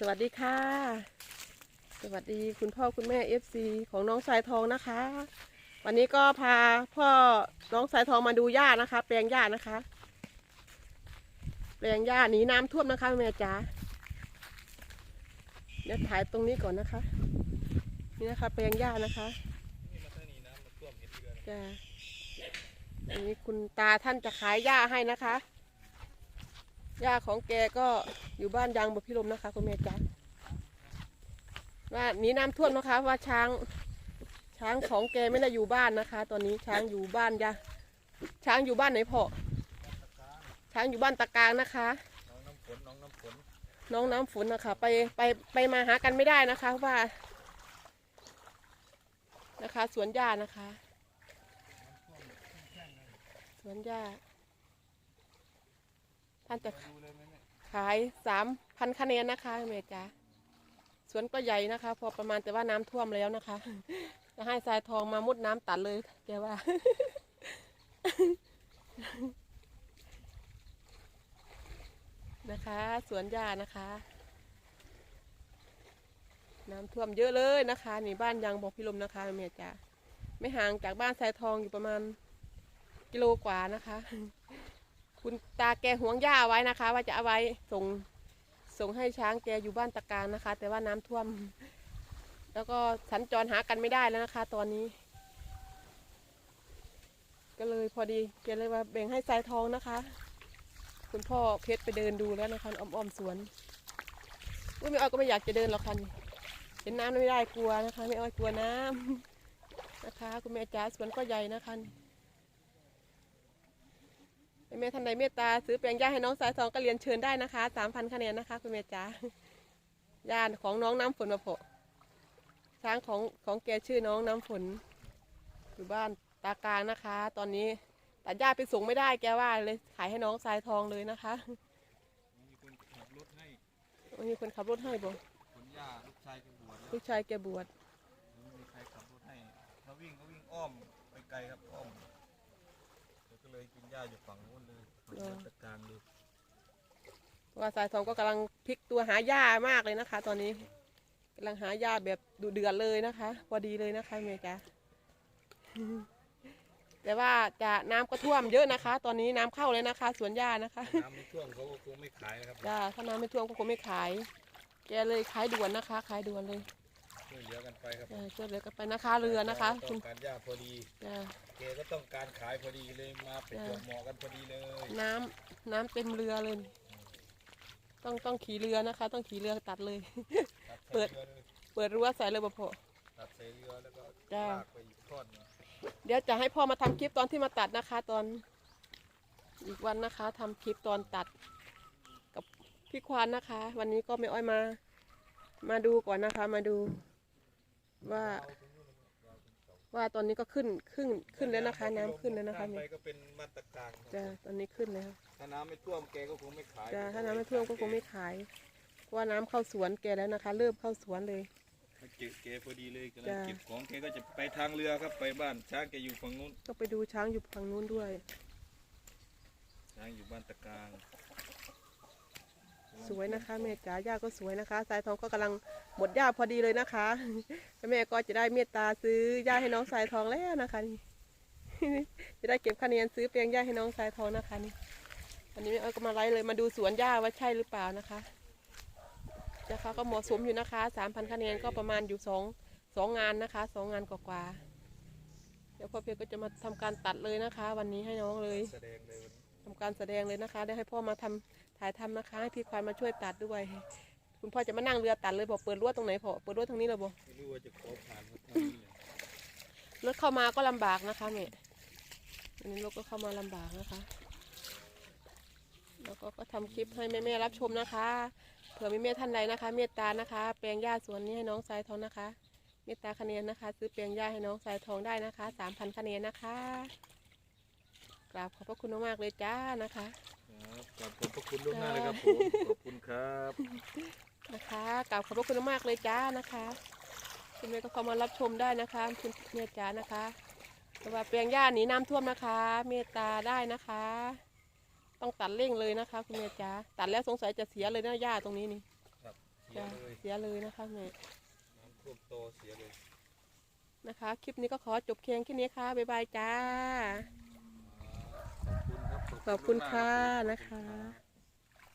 สวัสดีค่ะ สวัสดีคุณพ่อคุณแม่เอฟซีของน้องสายทองนะคะ วันนี้ก็พาพ่อน้องสายทองมาดูหญ้านะคะ แปลงหญ้านะคะ แปลงหญ้าหนีน้ำท่วมนะคะแม่จ๋าเดี๋ยวถ่ายตรงนี้ก่อนนะคะ นี่นะคะ แปลงหญ้านะคะนี่มาทางนี้น้ำมันท่วมเห็ดเดือนจ้ะอันนี้คุณตาท่านจะขายหญ้าให้นะคะ หญ้าของแกก็อยู่บ้านยางบพิรมนะคะคุณแม่จ๋าว่าหนีน้ำท่วมนะคะว่าช้าง ช้างของแกไม่ได้อยู่บ้านนะคะ ตอนนี้ช้างอยู่บ้านยาช้างอยู่บ้านไหนพ่อช้างอยู่บ้านตะกางนะคะน้องน้ำฝนน้องน้ำฝนน้องน้ำฝนนะคะ ไปไปไปมาหากันไม่ได้นะคะเพราะว่า นะคะ สวนหญ้านะคะ สวนหญ้า ท่านจะขายสามพันคะแนนนะคะแม่จ๋าสวนก็ใหญ่นะคะ พอประมาณแต่ว่าน้ำท่วมแล้วนะคะ จะให้ทรายทองมามุดน้ำตัดเลยแกว่า นะคะ สวนหญ้านะคะ น้ำท่วมเยอะเลยนะคะนี่บ้านยางบอกพิลมนะคะแม่จ๋าไม่ห่างจากบ้านทรายทองอยู่ประมาณกิโลกว่านะคะ คุณตาแกห่วงหญ้าไว้นะคะ ว่าจะเอาไว้ส่งส่งให้ช้างแกอยู่บ้านตะการนะคะ แต่ว่าน้ำท่วม แล้วก็สัญจรหากันไม่ได้แล้วนะคะ ตอนนี้ ก็เลยพอดีแกเลยว่าแบ่งให้ทรายทองนะคะ คุณพ่อเพชรไปเดินดูแล้วนะคะอ้อมๆสวนอุ้ยไม่อ้อยก็ไม่อยากจะเดินหรอกค่ะนี่เห็นน้ำไม่ได้กลัวนะคะ ไม่อ้อยกลัวน้ำนะคะ คุณแม่จ๋าสวนก็ใหญ่นะคะนี่ แม่ท่านใดเมตตาซื้อแปลงหญ้าให้น้องสายทองก็เรียนเชิญได้นะคะสามพันคะแนนนะคะคุณเมจ๋าญาติของน้องน้ำฝนมาโผะช้างของของแกชื่อน้องน้ำฝนอยู่บ้านตากลางนะคะ ตอนนี้ตัดหญ้าไปส่งไม่ได้แกว่าเลยขายให้น้องสายทองเลยนะคะมีคนขับรถให้มีคนขับรถให้บ่ขนหญ้าลูกชายแกบวชแล้วลูกชายแกบวชไม่มีใครขับรถให้ถ้าวิ่งก็วิ่งอ้อมไปไกลครับอ้อมแล้ว ก็เลยกินหญ้าอยู่ฝั่งนู้นเลยฝั่งนู้นตะการเลยเพราะว่าสายทองก็กำลังพลิกตัวหาหญ้ามากเลยนะคะ ตอนนี้กำลังหาหญ้าแบบดุเดือดเลยนะคะพอดีเลยนะคะเมจ๋าแต่ว่าจะน้ำก็ท่วมเยอะนะคะ ตอนนี้น้ำเข้าเลยนะคะ สวนหญ้านะคะน้ำไม่ท่วมเขาก็คงไม่ขายนะครับจ้าถ้าน้ำไม่ท่วมก็คงไม่ขาย แกเลยขายด่วนนะคะ ขายด่วนเลย ช่วยเหลือกันไปครับจ้าช่วยเหลือกันไปนะคะ เรือนะคะต้คุอณงการหญ้าพอดีจ้าแกก็ต้องการขายพอดีเลยมาไปจบเหมาะกันพอดีเลยน้ำน้ำเต็มเรือเลย ต้องต้องขี่เรือนะคะ ต้องขี่เรือตัดเลยตัดเปิใส่ดเรือเลยเปิดรั้วใส่เลยบ่พอ ตัดใส่เรือแล้วก็จ้า ลากไปอีกทอดหนึ่งเดี๋ยวจะให้พ่อมาทำคลิปตอนที่มาตัดนะคะ ตอนอีกวันนะคะทำคลิปตอนตัดกับพี่ควานนะคะ วันนี้ก็ไม่อ้อยมา มาดูก่อนนะคะ มาดู ว่า ว่าตอนนี้ก็ขึ้นขึ้นขึ้นแล้วนะคะ น้ำขึ้นแล้วนะคะข้ามไปนี่ก็เป็นมาตรการครับจ้าตอนนี้ขึ้นแล้วถ้าน้ำไม่ท่วมแกก็คงไม่ขายจ้าถ้าน้ำไม่ท่วมก็คงไม่ขายเพราะว่าน้ำเข้าสวนแกแล้วนะคะ เริ่มเข้าสวนเลย มาเก็บแกพอดีเลยกำลังจ้าเก็บของแกก็จะไปทางเรือครับไปบ้านช้างแกอยู่ฝั่งนู้นก็ไปดูช้างอยู่ฝั่งนู้นด้วยช้างอยู่บ้านตะกลาง สวยนะคะ แม่จ๋าหญ้าก็สวยนะคะ สายทองก็กำลังหมดหญ้าพอดีเลยนะคะแม่ก็จะได้เมตตาซื้อหญ้าให้น้องสายทองแล้วนะคะนี่จะได้เก็บคะแนนซื้อเปียงหญ้าให้น้องสายทองนะคะนี่วันนี้แม่อ้อยก็มาไล่เลยมาดูสวนหญ้าว่าใช่หรือเปล่านะคะราคาก็เหมาะสมอยู่นะคะสามพันคะแนนก็ประมาณอยู่สองสองงานนะคะสองงานกว่าๆเดี๋ยวพ่อเพียก็จะมาทำการตัดเลยนะคะ วันนี้ให้น้องเลยแสดงเลยวันนี้ทำการแสดงเลยนะคะ ได้ให้พ่อมาทำ ถ่ายทำนะคะให้พี่ควานมาช่วยตัดด้วย คุณพ่อจะมานั่งเรือตัดเลยบอกเปิดรั้วตรงไหนพอเปิดรั้วทางนี้เลยบอกไม่รู้ว่าจะขอผ่านครับทางนี้เลยรถเข้ามาก็ลำบากนะคะแม่อันนี้รถก็เข้ามาลำบากนะคะ แล้วก็ก็ทำคลิปให้แม่ๆรับชมนะคะ เผื่อมีแม่ท่านใดนะคะ เมตตานะคะ แปลงหญ้าสวนนี้ให้น้องสายทองนะคะ เมตตาคะแนนนะคะ ซื้อแปลงหญ้าให้น้องสายทองได้นะคะสามพันคะแนนนะคะ กราบขอบพระคุณมากๆเลยจ้านะคะ ครับขอบพระคุณล่วงหน้าเลยครับผมขอบคุณครับนะคะกล่าวขอบพระคุณมากเลยจ้านะคะคุณแม่ก็เข้ามารับชมได้นะคะคุณเมตจ้านะคะแต่ว่าแปลงหญ้าหนีน้ำท่วมนะคะ เมตตาได้นะคะ ต้องตัดเร่งเลยนะคะ คุณเมตจ้าตัดแล้วสงสัยจะเสียเลยนะหญ้าตรงนี้นี่ครับเสียเลยเสียเลยนะคะแม่น้ำท่วมโตเสียเลยนะคะ คลิปนี้ก็ขอจบเพียงแค่นี้ค่ะบ๊ายบายจ้า ขอบคุณค่ะนะคะ